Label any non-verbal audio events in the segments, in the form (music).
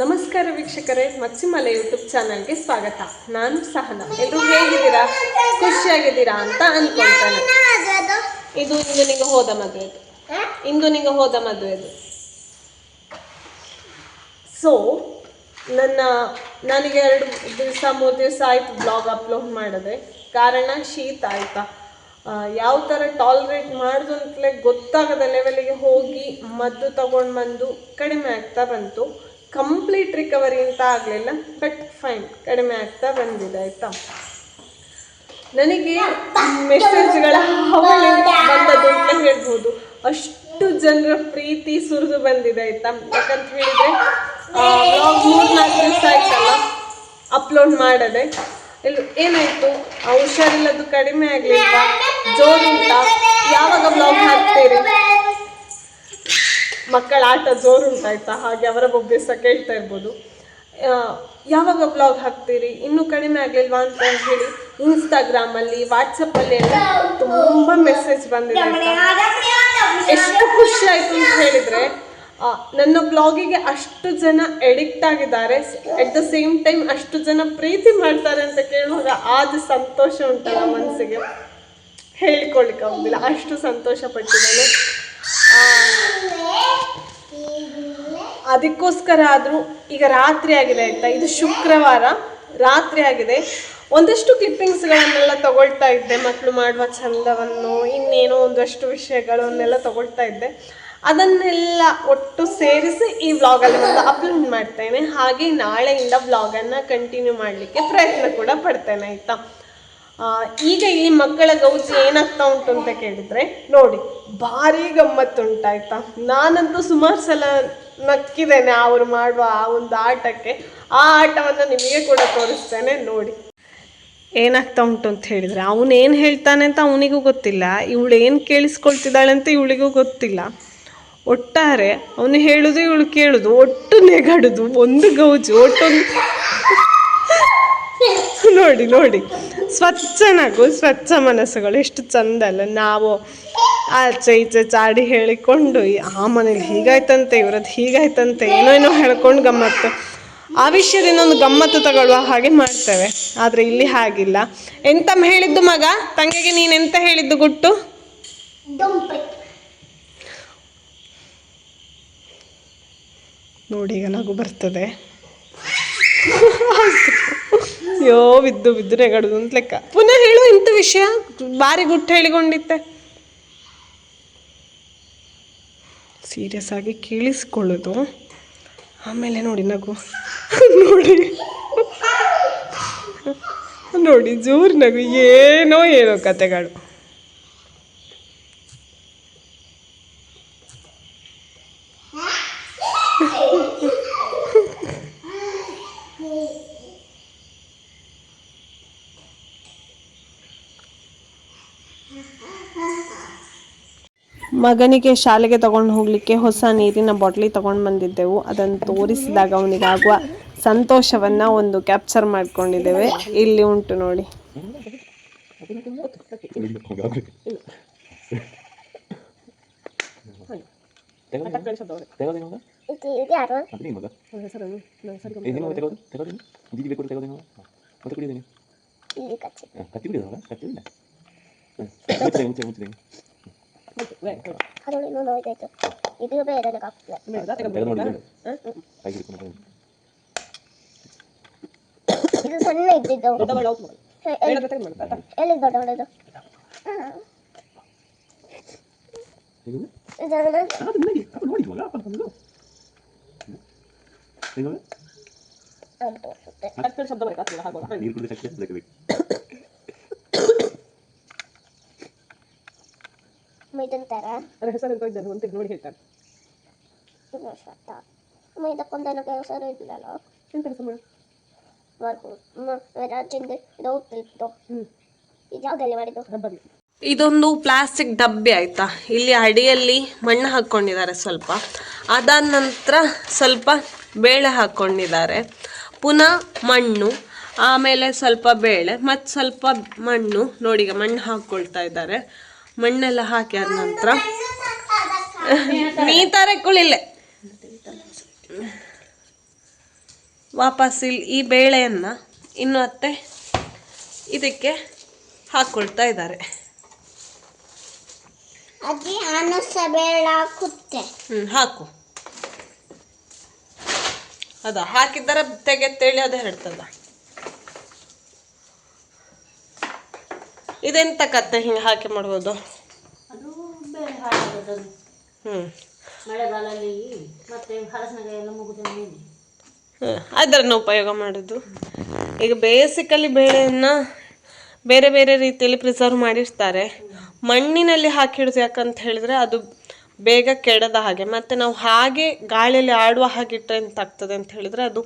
ನಮಸ್ಕಾರ ವೀಕ್ಷಕರೇ, ಮಚ್ಚಿಮಲೆ ಯೂಟ್ಯೂಬ್ ಚಾನಲ್ಗೆ ಸ್ವಾಗತ. ನಾನು ಸಹನ. ಎಲ್ಲರೂ ಹೇಗಿದ್ದೀರಾ? ಖುಷಿಯಾಗಿದ್ದೀರಾ ಅಂತ ಅನ್ಕೊಳ್ತಾನೆ. ಇದು ಇಂದು ನಿಂಗೆ ಹೋದ ಮದುವೆದು ಇಂದು. ನಿಂಗೆ ಹೋದ ಮದುವೆದು ಸೊ ನನ್ನ, ನನಗೆ ಎರಡು ದಿವಸ, ಮೂರು ದಿವಸ ಆಯಿತು ಬ್ಲಾಗ್ ಅಪ್ಲೋಡ್ ಮಾಡಿದೆ. ಕಾರಣ ಶೀತ ಆಯ್ತಾ. ಯಾವ ಥರ ಟಾಲ್ರೇಟ್ ಮಾಡೋದು ಅಂತಲೇ ಗೊತ್ತಾಗದ ಲೆವೆಲಿಗೆ ಹೋಗಿ ಮದ್ದು ತಗೊಂಡು ಬಂದು ಕಡಿಮೆ ಆಗ್ತಾ ಬಂತು. ಕಂಪ್ಲೀಟ್ ರಿಕವರಿ ಅಂತ ಆಗಲಿಲ್ಲ ಬಟ್ ಫೈನ್ ಕಡಿಮೆ ಆಗ್ತಾ ಬಂದಿದೆ, ಆಯಿತಾ? ನನಗೆ ಮೆಸೇಜ್ಗಳ ಬಂದದ್ದು ಅಂತ ಹೇಳ್ಬೋದು. ಅಷ್ಟು ಜನರ ಪ್ರೀತಿ ಸುರಿದು ಬಂದಿದೆ, ಆಯ್ತಾ? ಯಾಕಂತ ಹೇಳಿದ್ರೆ ಮೂರ್ನಾಲ್ಕು ದಿವಸ ಆಯ್ತಲ್ಲ ಅಪ್ಲೋಡ್ ಮಾಡದೆ. ಇಲ್ಲ ಏನಾಯ್ತು? ಹುಷಾರಿಲ್ಲದ್ದು ಕಡಿಮೆ ಆಗಲಿಲ್ಲ ಜೋರುಂಟ ಯಾವಾಗ ಬ್ಲಾಗ್ ಹಾಕ್ತೀರಿ ಮಕ್ಕಳ ಆಟ ಜೋರುಂಟಾಯ್ತಾ ಹಾಗೆ ಅವರ ಸಹ ಕೇಳ್ತಾ ಇರ್ಬೋದು. ಯಾವಾಗ ಬ್ಲಾಗ್ ಹಾಕ್ತೀರಿ? ಇನ್ನೂ ಕಡಿಮೆ ಆಗಲಿಲ್ವಾ ಅಂತ ಹೇಳಿ ಇನ್ಸ್ಟಾಗ್ರಾಮಲ್ಲಿ ವಾಟ್ಸಪ್ಪಲ್ಲಿ ಎಲ್ಲ ತುಂಬ ಮೆಸೇಜ್ ಬಂದಿದೆ ಎಷ್ಟು ಖುಷಿ ಆಯಿತು ಅಂತ ಹೇಳಿದ್ರೆ ನನ್ನ ಬ್ಲಾಗಿಗೆ ಅಷ್ಟು ಜನ ಎಡಿಕ್ಟ್ ಆಗಿದ್ದಾರೆ. ಅಟ್ ದ ಸೇಮ್ ಟೈಮ್ ಅಷ್ಟು ಜನ ಪ್ರೀತಿ ಮಾಡ್ತಾರೆ ಅಂತ ಕೇಳುವಾಗ ಆದ ಸಂತೋಷ ಉಂಟಲ್ಲ ಮನಸ್ಸಿಗೆ? ಹೇಳಿಕೊಳ್ಳಿಕ್ಕೆ ಹೋಗಿಲ್ಲ ಅಷ್ಟು ಸಂತೋಷ ಪಟ್ಟಿದ್ದೇನೆ ಅದಕ್ಕೋಸ್ಕರ ಆದರೂ ಈಗ ರಾತ್ರಿ ಆಗಿದೆ ಆಯ್ತಾ? ಇದು ಶುಕ್ರವಾರ ರಾತ್ರಿ ಆಗಿದೆ. ಒಂದಷ್ಟು ಕ್ಲಿಪ್ಪಿಂಗ್ಸ್ಗಳನ್ನೆಲ್ಲ ತಗೊಳ್ತಾ ಇದ್ದೆ. ಮಕ್ಕಳು ಮಾಡುವ ಚಂದವನ್ನು, ಇನ್ನೇನೋ ಒಂದಷ್ಟು ವಿಷಯಗಳನ್ನೆಲ್ಲ ತಗೊಳ್ತಾ ಇದ್ದೆ. ಅದನ್ನೆಲ್ಲ ಒಟ್ಟು ಸೇರಿಸಿ ಈ ವ್ಲಾಗಲ್ಲಿ ಒಂದು ಅಪ್ಲೋಡ್ ಮಾಡ್ತೇನೆ. ಹಾಗೆ ನಾಳೆಯಿಂದ ವ್ಲಾಗನ್ನು ಕಂಟಿನ್ಯೂ ಮಾಡಲಿಕ್ಕೆ ಪ್ರಯತ್ನ ಕೂಡ ಪಡ್ತೇನೆ, ಆಯಿತಾ? ಈಗ ಈ ಮಕ್ಕಳ ಗೌಜಿ ಏನಾಗ್ತಾ ಉಂಟು ಅಂತ ಕೇಳಿದ್ರೆ ನೋಡಿ, ಭಾರಿ ಗಮ್ಮತ್ತುಂಟಾಯ್ತಾ ನಾನಂತೂ ಸುಮಾರು ಸಲ ನಕ್ಕಿದ್ದೇನೆ ಅವ್ರು ಮಾಡುವ ಆ ಒಂದು ಆಟಕ್ಕೆ. ಆ ಆಟವನ್ನು ನಿಮಗೆ ಕೂಡ ತೋರಿಸ್ತೇನೆ, ನೋಡಿ. ಏನಾಗ್ತಾ ಉಂಟು ಅಂತ ಹೇಳಿದ್ರೆ ಏನು ಹೇಳ್ತಾನೆ ಅಂತ ಅವನಿಗೂ ಗೊತ್ತಿಲ್ಲ. ಇವಳು ಏನು ಕೇಳಿಸ್ಕೊಳ್ತಿದ್ದಾಳೆ ಅಂತ ಇವಳಿಗೂ ಗೊತ್ತಿಲ್ಲ. ಒಟ್ಟಾರೆ ಅವನು ಹೇಳುದು, ಇವಳು ಕೇಳುದು, ಒಟ್ಟು ನೆಗಡುದು, ಒಂದು ಗೌಜು, ಒಟ್ಟೊಂದು. ನೋಡಿ ನೋಡಿ. ಸ್ವಚ್ಛ ನಗು ಸ್ವಚ್ಛ ಮನಸ್ಸುಗಳು. ಎಷ್ಟು ಚಂದ ಅಲ್ಲ. ನಾವು ಆಚೆ ಈಚೆ ಚಾಡಿ ಹೇಳಿಕೊಂಡು, ಆ ಮನೇಲಿ ಹೀಗಾಯ್ತಂತೆ, ಇವ್ರದ್ದು ಹೀಗಾಯ್ತಂತೆ, ಏನೋ ಏನೋ ಹೇಳ್ಕೊಂಡು ಗಮ್ಮತ್ತು. ಆ ವಿಷಯದಿಂದ ಒಂದು ಗಮ್ಮತ್ತು ತಗೊಳ್ಳುವ ಹಾಗೆ ಮಾಡ್ತೇವೆ. ಆದರೆ ಇಲ್ಲಿ ಹಾಗಿಲ್ಲ. ಎಂತ ಹೇಳಿದ್ದು ಮಗ? ತಂಗಿಗೆ ನೀನು ಎಂತ ಹೇಳಿದ್ದು ಗುಟ್ಟು? ನೋಡಿ, ಈಗ ನಗು ಬರ್ತದೆ. (laughs) ಅಯ್ಯೋ, ಬಿದ್ದು ಬಿದ್ದು ರೆಗಡುದು ಅಂತ ಲೆಕ್ಕ. ಪುನಃ ಹೇಳು ಇಂಥ ವಿಷಯ. ಬಾರಿ ಗುಟ್ಟು ಹೇಳಿಕೊಂಡಿತ್ತೆ ಸೀರಿಯಸ್ ಆಗಿ ಕೇಳಿಸ್ಕೊಳ್ಳೋದು. ಆಮೇಲೆ ನೋಡಿ ನಗು. ನೋಡಿ. ನೋಡಿ ಜೋರು ನಗು. ಏನೋ ಏನೋ ಕತೆಗಳು. ಮಗನಿಗೆ ಶಾಲೆಗೆ ತಗೊಂಡು ಹೋಗಲಿಕ್ಕೆ ಹೊಸ ನೀರಿನ ಬಾಟ್ಲಿ ತಗೊಂಡು ಬಂದಿದ್ದೆವು. ಅದನ್ನು ತೋರಿಸಿದಾಗ ಅವನಿಗಾಗುವ ಸಂತೋಷವನ್ನ ಒಂದು ಕ್ಯಾಪ್ಚರ್ ಮಾಡ್ಕೊಂಡಿದ್ದೇವೆ. ಇಲ್ಲಿ ಉಂಟು ನೋಡಿ. ತೆಗೋದೇನು ಇದು ಯಾರು ಅದು ನಿಮ್ಮ ಮಗ ಏನು ಮಗ ತೆಗೋದು ತೆಗೋದೇನು ದೀದಿ ಬೇಕು ತೆಗೋದೇನು ಮತ್ತೆ ಕುಡಿಯೋದೇನು ಇಲ್ಲಿ ಕಚ್ಚಿ ಕತ್ತಿ ಬಿಡಿಯೋದಲ್ಲ ಕತ್ತಿ ಇಲ್ಲ ಮುಚ್ಚಿದೆ ಮುಚ್ಚಿದೆ ಮುಚ್ಚಿದೆ ಅದೊಳಗೆ ಇನ್ನೊಂದು ಹೋಯ್ತಾಯ್ತು ಇದು ಬೇರೆ ಆಗ್ತದೆ ತೆಗೆದು ನೋಡಿ ಹಾಗೆ ಇಟ್ಕೊಂಡು ಇದು ಸಣ್ಣ ಇದ್ದಿದ್ದು ಹೇ, ಎಲ್ಲಿ ಎಲ್ಲಿ ದೊಡ್ಡ ಹೊಡೆದು ತೆಗೆದು ಇದನ್ನ ಅದು ನಿನಗೆ ಅಪ್ಪ ನೋಡಿದ್ವಲ್ಲ ಅಪ್ಪ ಅಂತ ಇದನ್ನ ತರ ನೋಡಿ ಹೇಳ್ತಾರೆ ಇದು ಶರ್ಟ ಇದಕ್ಕೊಂದೇನು ಕೆಲಸ ಇದ್ದಿಲ್ಲಲ್ಲ ಎಂತ ಕೆಲಸ ಮಾಡು ರಾಜ್ಯದಿಂದ ಇದು ಹೋಗ್ತಿತ್ತು ಇದು ಯಾವುದೆಲ್ಲಿ ಮಾಡಿದ್ದು? ಇದೊಂದು ಪ್ಲಾಸ್ಟಿಕ್ ಡಬ್ಬಿ ಆಯ್ತಾ? ಇಲ್ಲಿ ಅಡಿಯಲ್ಲಿ ಮಣ್ಣು ಹಾಕ್ಕೊಂಡಿದ್ದಾರೆ ಸ್ವಲ್ಪ. ಅದಾದ ನಂತರ ಸ್ವಲ್ಪ ಬೇಳೆ ಹಾಕ್ಕೊಂಡಿದ್ದಾರೆ. ಪುನಃ ಮಣ್ಣು ಆಮೇಲೆ ಸ್ವಲ್ಪ ಬೇಳೆ ಮತ್ತು ಸ್ವಲ್ಪ ಮಣ್ಣು ನೋಡಿ ಈಗ ಮಣ್ಣು ಹಾಕ್ಕೊಳ್ತಾ ಇದ್ದಾರೆ. ಮಣ್ಣೆಲ್ಲ ಹಾಕಿ ಆದ ನಂತರ ನೀ ಕುಳಿಲ್ಲ ಕುಳಿಲೆ. ವಾಪಸ್ ಇಲ್ಲಿ ಈ ಬೇಳೆಯನ್ನು ಇನ್ನು ಅತ್ತೆ ಇದಕ್ಕೆ ಹಾಕ್ಕೊಳ್ತಾ ಇದ್ದಾರೆ. ಹ್ಞೂ ಹಾಕು. ಅದ ಹಾಕಿದ್ದಾರೆ ತೆಗೆತ್ತೇಳಿ ಅದು ಹೇಳ್ತದ. ಇದೆಂತ ಕತ್ತೆ ಹಿಂಗೆ ಹಾಕಿ ಮಾಡ್ಬೋದು? ಅದು ಬೇರೆ ಹಾಳಾಗೋದು. ಹ್ಞೂ ಮಳೆಗಾಲದಲ್ಲಿ ಮತ್ತೆ ಹಲಸಿನಕಾಯಿ ಎಲ್ಲ ಮುಗಿದ ಮೇಲೆ ಹ್ಮ್, ಅದನ್ನು ಉಪಯೋಗ ಮಾಡೋದು. ಈಗ ಬೇಸಿಕಲಿ ಬೇಳೆಯನ್ನು ಬೇರೆ ಬೇರೆ ರೀತಿಯಲ್ಲಿ ಪ್ರಿಸರ್ವ್ ಮಾಡಿರ್ತಾರೆ. ಮಣ್ಣಿನಲ್ಲಿ ಹಾಕಿಡೋದು ಯಾಕಂತ ಹೇಳಿದ್ರೆ ಅದು ಬೇಗ ಕೆಡದ ಹಾಗೆ. ಮತ್ತು ನಾವು ಹಾಗೆ ಗಾಳಿಯಲ್ಲಿ ಆಡುವ ಹಾಗೆ ಇಟ್ಟರೆ ಎಂತಾಗ್ತದೆ ಅಂತ ಹೇಳಿದ್ರೆ ಅದು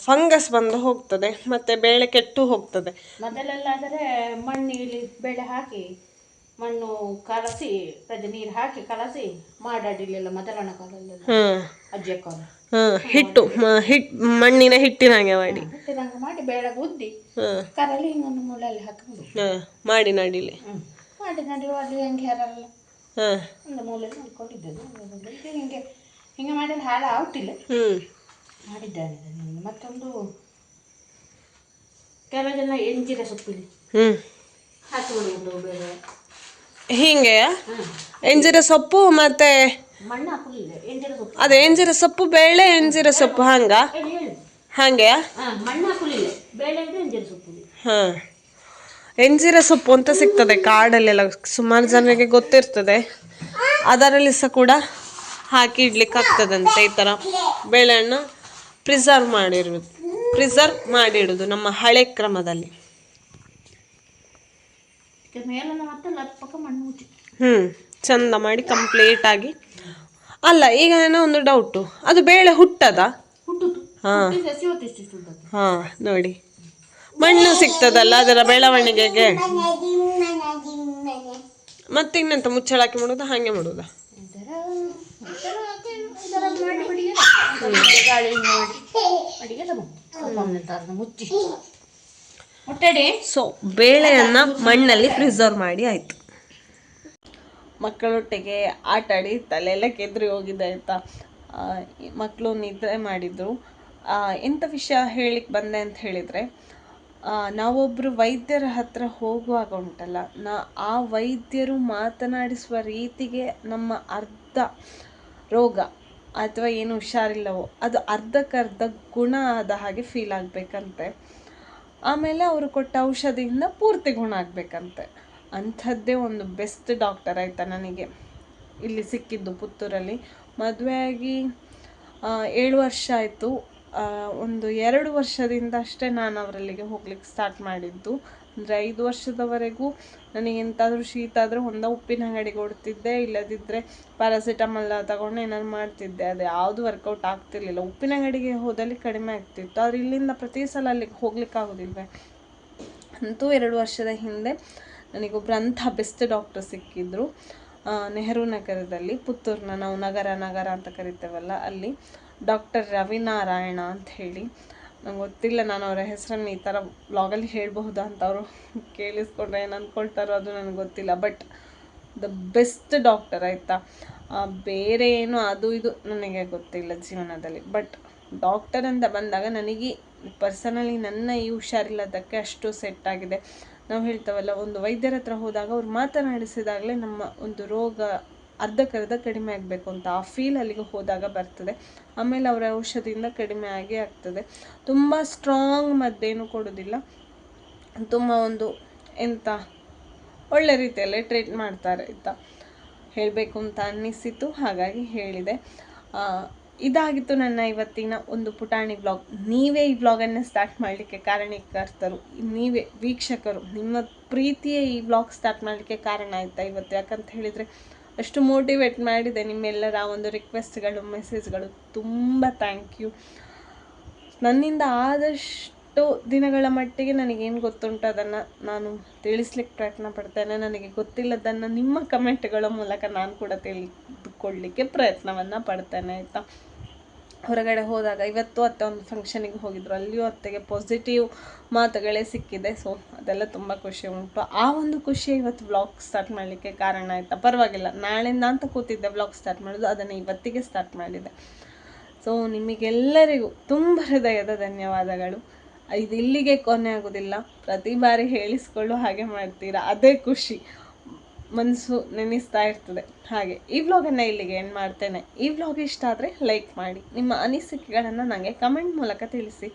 ಫಂಗಸ್ ಬಂದು ಹೋಗ್ತದೆ ಮತ್ತೆ ಬೇಳೆ ಕೆಟ್ಟು ಹೋಗ್ತದೆ. ಮೊದಲೆಲ್ಲಾದರೆ ಮಣ್ಣಿಲಿ ಬೇಳೆ ಬೆಳೆ ಹಾಕಿ ಮಣ್ಣು ಕಲಸಿ ನೀರು ಹಾಕಿ ಕಲಸಿ ಮಾಡಾಡಿಲೆಲ್ಲ ಮೊದಲನ ಕಾಲದಲ್ಲಿ ಅಜ್ಜಿಯ ಕಾಲ. ಹಿಟ್ಟು ಹಿಟ್ ಮಣ್ಣಿನ ಹಿಟ್ಟಿನಾಗೆ ಮಾಡಿ. ಹಾಗೆ ಮಾಡಿ ಬೇಳೆ ಉದ್ದಿ ಕರಲಿ ಹಿಂಗೊಂದು ಮುಳ್ಳಲ್ಲಿ ಹಾಕಿ ಮಾಡಿ ನಡಿಲಿ. ಮಾಡಿ ನಡಿ ಅದು ಹೆಂಗೆ ಹೇರಲ್ಲ ಒಂದು ಮೂಲೆಯಲ್ಲಿ ನೋಡ್ಕೊಂಡಿದ್ದದು ಇದು ಹಿಂಗೆ ಹಿಂಗೆ ಮಾಡಿದ್ರೆ ಹಾಳ ಆಗ್ತಿಲ್ಲ ಹ್ಮ್. ಮಾಡಿದ್ದಾನೆ ಇದನ್ನು. ಮತ್ತೊಂದು ಕೆಲವು ಜನ ಎಂಜಿರ ಸೊಪ್ಪಿಲಿ ಹ್ಮ್. ಹಾಕಿ ಮಾಡುವುದು ಬೇರೆ. ಹೀಗೆ? ಎಂಜಿರ ಸೊಪ್ಪು ಮತ್ತೆ ಮಣ್ಣು ಹಾಕಲಿಲ್ಲ ಎಂಜಿರ ಸೊಪ್ಪು. ಅದು ಎಂಜಿರ ಸೊಪ್ಪು ಬೇಳೆ ಎಂಜಿರ ಸೊಪ್ಪು ಹಂಗ? ಹಂಗೆ? ಹಾಂ ಮಣ್ಣು ಹಾಕಲಿಲ್ಲ ಬೇಳೆ ಅಂದ್ರೆ ಎಂಜಿರ ಸೊಪ್ಪು. ಹಾ. ಎಂಜಿರ ಸೊಪ್ಪು ಅಂತ ಸಿಗ್ತದೆ ಕಾಡಲ್ಲೆಲ್ಲ ಸುಮಾರು ಜನರಿಗೆ ಗೊತ್ತಿರ್ತದೆ. ಅದರಲ್ಲಿ ಸಹ ಕೂಡ ಹಾಕಿ ಇಡ್ಲಿಕ್ಕೆ ಆಗ್ತದಂತೆ ಈ ಥರ ಬೇಳೆಹಣ್ಣು. ಪ್ರಿಸರ್ವ್ ಮಾಡಿರೋದು. ಪ್ರಿಸರ್ವ್ ಮಾಡಿಡೋದು ನಮ್ಮ ಹಳೆ ಕ್ರಮದಲ್ಲಿ. ಹ್ಞೂ ಚಂದ ಮಾಡಿ ಕಂಪ್ಲೀಟ್ ಆಗಿ. ಅಲ್ಲ ಈಗ ಏನೋ ಒಂದು ಡೌಟು ಅದು ಬೇಳೆ ಹುಟ್ಟದ? ಹಾಂ. ಹಾ. ನೋಡಿ. ಮಣ್ಣು ಸಿಗ್ತದಲ್ಲ ಅದರ ಬೆಳವಣಿಗೆಗೆ. ಮತ್ತೆ ಇನ್ನೆಂತ ಮುಚ್ಚಳ ಹಾಕಿ ಮಾಡೋದು? ಹಾಗೆ ಮಾಡೋದು ಇದರ ಇದರ ಇದರ ಮಾಡಿ ಬಡಿಗೆ ಗಾಳಿ ಮಾಡಿ ಅಡಿಗೆ ತಗೊಂಡು ಮುಚ್ಚಿ ಮುಟ್ಟಡಿ ಸೊ ಬೇಳೆಯನ್ನ ಮಣ್ಣಲ್ಲಿ ಪ್ರಿಸರ್ವ್ ಮಾಡಿ ಆಯ್ತು. ಮಕ್ಕಳೊಟ್ಟಿಗೆ ಆಟ ಆಡಿ ತಲೆಯೆಲ್ಲ ಕೆದ್ರಿ ಹೋಗಿದೆ ಆಯಿತಾ ಮಕ್ಕಳು ನಿದ್ರೆ ಮಾಡಿದರು. ಎಂಥ ವಿಷಯ ಹೇಳಿಕ್ಕೆ ಬಂದೆ ಅಂತ ಹೇಳಿದರೆ ನಾವೊಬ್ಬರು ವೈದ್ಯರ ಹತ್ರ ಹೋಗುವಾಗ ಉಂಟಲ್ಲ ನಾ ಆ ವೈದ್ಯರು ಮಾತನಾಡಿಸುವ ರೀತಿಗೆ ನಮ್ಮ ಅರ್ಧ ರೋಗ ಅಥವಾ ಏನು ಹುಷಾರಿಲ್ಲವೋ, ಅದು ಅರ್ಧಕ್ಕರ್ಧ ಗುಣ ಆದ ಹಾಗೆ ಫೀಲ್ ಆಗಬೇಕಂತೆ. ಆಮೇಲೆ ಅವರು ಕೊಟ್ಟ ಔಷಧಿಯಿಂದ ಪೂರ್ತಿ ಗುಣ ಆಗಬೇಕಂತೆ. ಅಂಥದ್ದೇ ಒಂದು ಬೆಸ್ಟ್ ಡಾಕ್ಟರ್ ಆಯಿತಾ ನನಗೆ. ಇಲ್ಲಿ ಸಿಕ್ಕಿದ್ದು ಪುತ್ತೂರಲ್ಲಿ. ಮದುವೆಯಾಗಿ ಏಳು ವರ್ಷ ಆಯಿತು. ಒಂದು ಎರಡು ವರ್ಷದಿಂದ ಅಷ್ಟೇ ನಾನು ಅವರಲ್ಲಿಗೆ ಹೋಗ್ಲಿಕ್ಕೆ ಸ್ಟಾರ್ಟ್ ಮಾಡಿದ್ದು. ಅಂದರೆ ಐದು ವರ್ಷದವರೆಗೂ ನನಗೆ ಎಂತಾದರೂ ಶೀತ ಆದರೆ ಒಂದ ಉಪ್ಪಿನ ಅಂಗಡಿಗೆ ಓಡ್ತಿದ್ದೆ ಇಲ್ಲದಿದ್ದರೆ ಪ್ಯಾರಾಸಿಟಮಲ್ ತಗೊಂಡು ಏನಾದ್ರು ಮಾಡ್ತಿದ್ದೆ. ಅದು ಯಾವುದು ವರ್ಕೌಟ್ ಆಗ್ತಿರ್ಲಿಲ್ಲ. ಉಪ್ಪಿನ ಅಂಗಡಿಗೆ ಹೋದಲ್ಲಿ ಕಡಿಮೆ ಆಗ್ತಿತ್ತು. ಆದರೆ ಇಲ್ಲಿಂದ ಪ್ರತಿ ಸಲ ಅಲ್ಲಿಗೆ ಹೋಗ್ಲಿಕ್ಕೆ ಆಗೋದಿಲ್ವೇ? ಅಂತೂ ಎರಡು ವರ್ಷದ ಹಿಂದೆ ನನಗೊಬ್ಬರು ಅಂಥ ಬೆಸ್ಟ್ ಡಾಕ್ಟರ್ ಸಿಕ್ಕಿದ್ರು. ನೆಹರು ನಗರದಲ್ಲಿ, ಪುತ್ತೂರಿನ ನಾವು ನಗರ ನಗರ ಅಂತ ಕರಿತೇವಲ್ಲ, ಅಲ್ಲಿ ಡಾಕ್ಟರ್ ರವಿನಾರಾಯಣ ಅಂತ ಹೇಳಿ. ನಂಗೆ ಗೊತ್ತಿಲ್ಲ ನಾನು ಅವರ ಹೆಸರನ್ನು ಈ ಥರ ಬ್ಲಾಗಲ್ಲಿ ಹೇಳಬಹುದಾ ಅಂತ ಅವರು ಕೇಳಿಸ್ಕೊಂಡ್ರೆ ಏನು ಅಂದ್ಕೊಳ್ತಾರೋ ಅದು ನನಗೆ ಗೊತ್ತಿಲ್ಲ. ಬಟ್ ದ ಬೆಸ್ಟ್ ಡಾಕ್ಟರ್ ಆಯಿತಾ? ಬೇರೆ ಏನು ಅದು ಇದು ನನಗೆ ಗೊತ್ತಿಲ್ಲ ಜೀವನದಲ್ಲಿ. ಬಟ್ ಡಾಕ್ಟರ್ ಅಂತ ಬಂದಾಗ ನನಗೆ ಪರ್ಸನಲಿ ನನ್ನ ಈ ಹುಷಾರಿಲ್ಲದಕ್ಕೆ ಅಷ್ಟು ಸೆಟ್ ಆಗಿದೆ. ನಾವು ಹೇಳ್ತೇವಲ್ಲ, ಒಂದು ವೈದ್ಯರ ಹತ್ರ ಹೋದಾಗ ಅವ್ರು ಮಾತನಾಡಿಸಿದಾಗಲೇ ನಮ್ಮ ಒಂದು ರೋಗ ಅರ್ಧಕ್ಕರ್ಧ ಕಡಿಮೆ ಆಗಬೇಕು ಅಂತ ಆ ಫೀಲ್ ಅಲ್ಲಿಗೆ ಹೋದಾಗ ಬರ್ತದೆ. ಆಮೇಲೆ ಅವರ ಔಷಧಿಯಿಂದ ಕಡಿಮೆ ಆಗೇ ಆಗ್ತದೆ. ತುಂಬ ಸ್ಟ್ರಾಂಗ್ ಮದ್ದೇನು ಕೊಡೋದಿಲ್ಲ. ತುಂಬ ಒಂದು ಎಂತ, ಒಳ್ಳೆ ರೀತಿಯಲ್ಲೇ ಟ್ರೀಟ್ ಮಾಡ್ತಾರೆ ಅಂತ ಹೇಳಬೇಕು ಅಂತ ಅನ್ನಿಸಿತು, ಹಾಗಾಗಿ ಹೇಳಿದೆ. ಇದಾಗಿತ್ತು ನನ್ನ ಇವತ್ತಿನ ಒಂದು ಪುಟಾಣಿ ಬ್ಲಾಗ್ ನೀವೇ ಈ ಬ್ಲಾಗನ್ನು ಸ್ಟಾರ್ಟ್ ಮಾಡಲಿಕ್ಕೆ ಕಾರಣೀಕರ್ತರು. ನೀವೇ, ವೀಕ್ಷಕರು, ನಿಮ್ಮ ಪ್ರೀತಿಯೇ ಈ ಬ್ಲಾಗ್ ಸ್ಟಾರ್ಟ್ ಮಾಡಲಿಕ್ಕೆ ಕಾರಣ ಆಯಿತಾ ಇವತ್ತು? ಯಾಕಂತ ಹೇಳಿದರೆ ಅಷ್ಟು ಮೋಟಿವೇಟ್ ಮಾಡಿದೆ ನಿಮ್ಮೆಲ್ಲರ ಒಂದು ರಿಕ್ವೆಸ್ಟ್ಗಳು ಮೆಸೇಜ್ಗಳು ತುಂಬ ಥ್ಯಾಂಕ್ ಯು ನನ್ನಿಂದ ಆದಷ್ಟು ದಿನಗಳ ಮಟ್ಟಿಗೆ ನನಗೇನು ಗೊತ್ತುಂಟು ಅದನ್ನು ನಾನು ತಿಳಿಸ್ಲಿಕ್ಕೆ ಪ್ರಯತ್ನ ಪಡ್ತೇನೆ. ನನಗೆ ಗೊತ್ತಿಲ್ಲದನ್ನು ನಿಮ್ಮ ಕಮೆಂಟ್ಗಳ ಮೂಲಕ ನಾನು ಕೂಡ ತಿಳಿದುಕೊಳ್ಳಲಿಕ್ಕೆ ಪ್ರಯತ್ನವನ್ನು ಪಡ್ತೇನೆ, ಆಯಿತಾ? ಹೊರಗಡೆ ಹೋದಾಗ ಇವತ್ತು ಅತ್ತೆ ಒಂದು ಫಂಕ್ಷನಿಗೆ ಹೋಗಿದ್ರು. ಅಲ್ಲಿಯೂ ಅತ್ತೆಗೆ ಪಾಸಿಟಿವ್ ಮಾತುಗಳೇ ಸಿಕ್ಕಿದೆ. ಸೊ ಅದೆಲ್ಲ ತುಂಬ ಖುಷಿ ಉಂಟು. ಆ ಒಂದು ಖುಷಿ ಇವತ್ತು ಬ್ಲಾಗ್ ಸ್ಟಾರ್ಟ್ ಮಾಡಲಿಕ್ಕೆ ಕಾರಣ ಆಯಿತಾ? ಪರವಾಗಿಲ್ಲ. ನಾಳೆಯಿಂದ ಅಂತ ಕೂತಿದ್ದೆ ಬ್ಲಾಗ್ ಸ್ಟಾರ್ಟ್ ಮಾಡೋದು, ಅದನ್ನು ಇವತ್ತಿಗೆ ಸ್ಟಾರ್ಟ್ ಮಾಡಿದೆ. ಸೊ ನಿಮಗೆಲ್ಲರಿಗೂ ತುಂಬ ಹೃದಯದ ಧನ್ಯವಾದಗಳು. ಇದು ಇಲ್ಲಿಗೆ ಕೊನೆ ಆಗೋದಿಲ್ಲ ಪ್ರತಿ ಬಾರಿ ಹೇಳಿಸ್ಕೊಳ್ಳೋ ಹಾಗೆ ಮಾಡ್ತೀರಾ? ಅದೇ ಖುಷಿ. ಮನಸ್ಸು ನೆನೆಸ್ತಾ ಇರ್ತದೆ. ಹಾಗೆ, ಈ ವ್ಲಾಗನ್ನು ಇಲ್ಲಿಗೆ ಏನು ಮಾಡ್ತೇನೆ. ಈ ವ್ಲಾಗ್ ಇಷ್ಟ ಆದರೆ ಲೈಕ್ ಮಾಡಿ. ನಿಮ್ಮ ಅನಿಸಿಕೆಗಳನ್ನು ನನಗೆ ಕಮೆಂಟ್ ಮೂಲಕ ತಿಳಿಸಿ.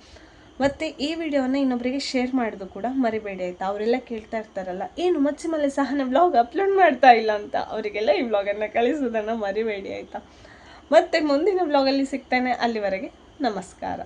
ಮತ್ತು ಈ ವಿಡಿಯೋನ ಇನ್ನೊಬ್ಬರಿಗೆ ಶೇರ್ ಮಾಡೋದು ಕೂಡ ಮರಿಬೇಡಿ ಆಯಿತಾ? ಅವರೆಲ್ಲ ಕೇಳ್ತಾ ಇರ್ತಾರಲ್ಲ, ಏನು ಮಚ್ಚಿ ಮಲೆ ಸಹನ ವ್ಲಾಗ್ ಅಪ್ಲೋಡ್ ಮಾಡ್ತಾ ಇಲ್ಲ ಅಂತ? ಅವರಿಗೆಲ್ಲ ಈ ವ್ಲಾಗನ್ನು ಕಳಿಸೋದನ್ನು ಮರಿಬೇಡಿ ಆಯಿತಾ? ಮತ್ತು ಮುಂದಿನ ವ್ಲಾಗಲ್ಲಿ ಸಿಗ್ತೇನೆ. ಅಲ್ಲಿವರೆಗೆ ನಮಸ್ಕಾರ.